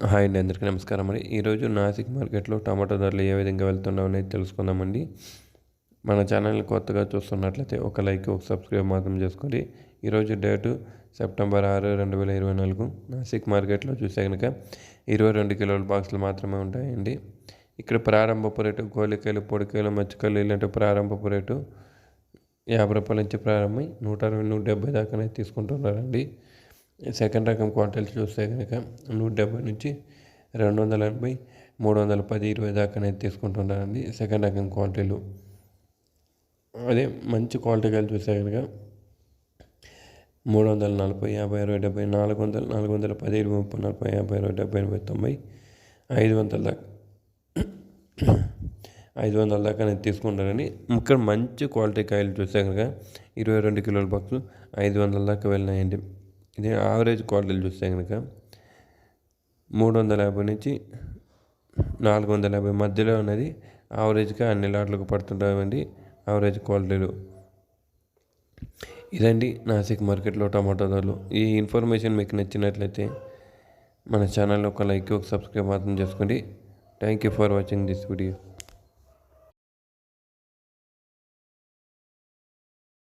Hi అండి అందరికీ నమస్కారం అండి. ఈరోజు నాసిక్ మార్కెట్లో టమాటో ధరలు ఏ విధంగా వెళ్తున్నావు అనేది తెలుసుకుందామండి. మన ఛానల్ని కొత్తగా చూస్తున్నట్లయితే ఒక లైక్ ఒక సబ్స్క్రైబ్ మాత్రం చేసుకోండి. ఈరోజు డేటు సెప్టెంబర్ ఆరు రెండు వేల ఇరవై నాలుగు. నాసిక్ మార్కెట్లో చూసే కనుక ఇరవై రెండు కిలోల బాక్సులు మాత్రమే ఉంటాయండి. ఇక్కడ ప్రారంభపు రేటు గోలికాయలు పొడికాయలు మచ్చికాయలు ఇలాంటి ప్రారంభపు రేటు యాభై రూపాయల నుంచి ప్రారంభమై నూట అరవై నూట డెబ్బై దాకానే తీసుకుంటున్నారండి. సెకండ్ రకం క్వాంటిటీలు చూస్తే కనుక నూట డెబ్బై నుంచి రెండు వందల ఎనభై మూడు వందల పది ఇరవై దాకా అనేది తీసుకుంటున్నారండి సెకండ్ రకం క్వాలిటీలు అదే మంచి క్వాలిటీ కలిసి చూస్తే కనుక మూడు వందల నలభై యాభై అరవై డెబ్బై నాలుగు వందల నాలుగు వందల పది ఇరవై ముప్పై నలభై యాభై అరవై డెబ్బై ఎనభై తొంభై ఐదు వందల దాకా ఐదు వందల దాకా నేను తీసుకుంటానని ఇక్కడ మంచి క్వాలిటీ కాయలు చూస్తే కనుక ఇరవై రెండు కిలోల బాక్స్ ఐదు వందల దాకా వెళ్ళినాయండి. ఇది యావరేజ్ క్వాలిటీలు చూస్తే కనుక మూడు వందల యాభై నుంచి నాలుగు వందల యాభై మధ్యలో అనేది యావరేజ్గా అన్ని లాట్లకు పడుతుంటామండి యావరేజ్ క్వాలిటీలు ఇదండి నాసిక్ మార్కెట్లో టమాటో ధరలు. ఈ ఇన్ఫర్మేషన్ మీకు నచ్చినట్లయితే మన ఛానల్ ఒక లైక్ ఒక సబ్స్క్రైబ్ మాత్రం చేసుకోండి. Thank you for watching this video